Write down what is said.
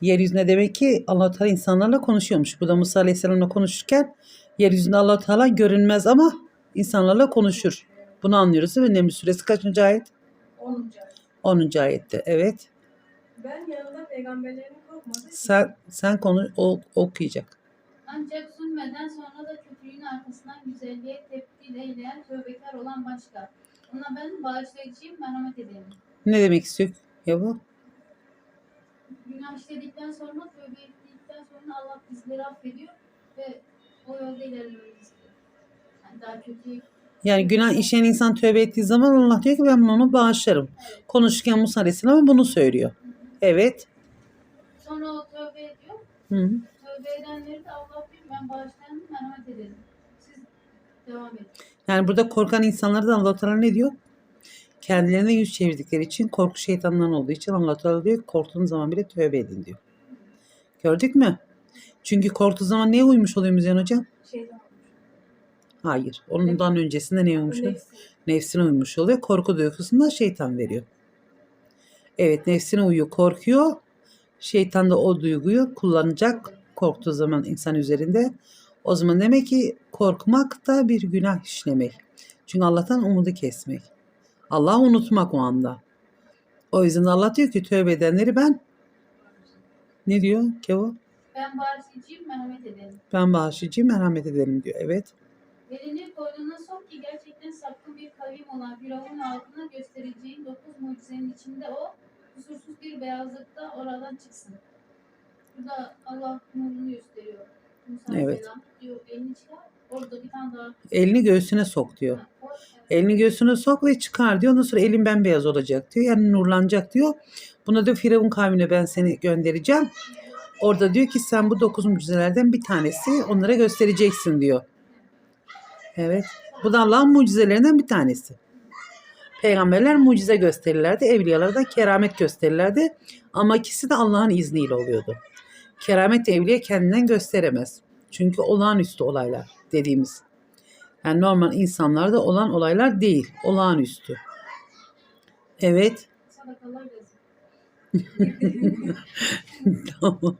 Yeryüzünde demek ki allah Teala insanlarla konuşuyormuş. Bu da Musa Aleyhisselam'la konuşurken yeryüzünde allah Teala görünmez ama insanlarla konuşur. Bunu anlıyoruz değil mi? Neml suresi kaçıncı ayet? 10. 10. ayette. Evet. Ben yanında peygamberlerin korkmadığı için Sen, sen konu o, okuyacak. Ancak zulmeden sonra da kötülüğün arkasından güzelliğe tepkil eyleyen tövbekar olan başka. Ona ben bağışlayıcıyım, merhamet ederim. Ne demek istiyor ya bu? İşledikten sonra, tövbe ettikten sonra Allah bizleri affediyor ve o yolda ilerlememizi istiyor. Yani daha kötü Yani günah işleyen insan tövbe ettiği zaman Allah diyor ki ben onu bağışlarım. Konuşurken Musa Aleyhisselam bunu söylüyor. Evet. Sonra o tövbe ediyor. Hı. hı. Tövbe edenleri de Allah diyor ben bağışlayanım, merhamet ederim. Siz devam edin. Yani burada korkan insanlara da Allah Teala ne diyor? Kendilerine yüz çevirdikleri için korku şeytandan olduğu için Allah Teala diyor ki korktuğunuz zaman bile tövbe edin diyor. Gördük mü? Çünkü korktuğu zaman neye uymuş oluyor Müzeyyen Hocam? şeytan Hayır. Ondan öncesinde neye uymuş oluyor? nefsi. Nefsine uymuş oluyor. Korku duygusunda şeytan veriyor. Evet nefsine uyuyor, korkuyor. Şeytan da o duyguyu kullanacak korktuğu zaman insan üzerinde. O zaman demek ki korkmak da bir günah işlemek. Çünkü Allah'tan umudu kesmek. Allah'ı unutmak o anda. O yüzden Allah diyor ki tövbe edenleri ben ne diyor Kevo? Ben bağışlayıcıyım, merhamet ederim. Ben bağışlayıcıyım, merhamet ederim diyor. Evet. Elini koynuna sok ki gerçekten saklı bir kavim olan Firavun halkına göstereceğin dokuz mucizenin içinde o kusursuz bir beyazlıkta oradan çıksın. Burada Allah nurunu gösteriyor. Musa Evet. Aleyhisselam diyor elini çıkar. Orada bir tane daha. Elini göğsüne sok diyor. Ha, Elini göğsüne sok ve çıkar diyor. Ondan sonra elin bembeyaz olacak diyor. Yani nurlanacak diyor. Buna da Firavun kavmine ben seni göndereceğim. Orada diyor ki sen bu dokuz mucizelerden bir tanesi onlara göstereceksin diyor. Evet. Bu da Allah'ın mucizelerinden bir tanesi. Peygamberler mucize gösterirlerdi. Evliyalar da keramet gösterirlerdi. Ama ikisi de Allah'ın izniyle oluyordu. Keramet evliya kendinden gösteremez. Çünkü olağanüstü olaylar dediğimiz. Yani normal insanlarda olan olaylar değil. Olağanüstü. Evet. Tamam.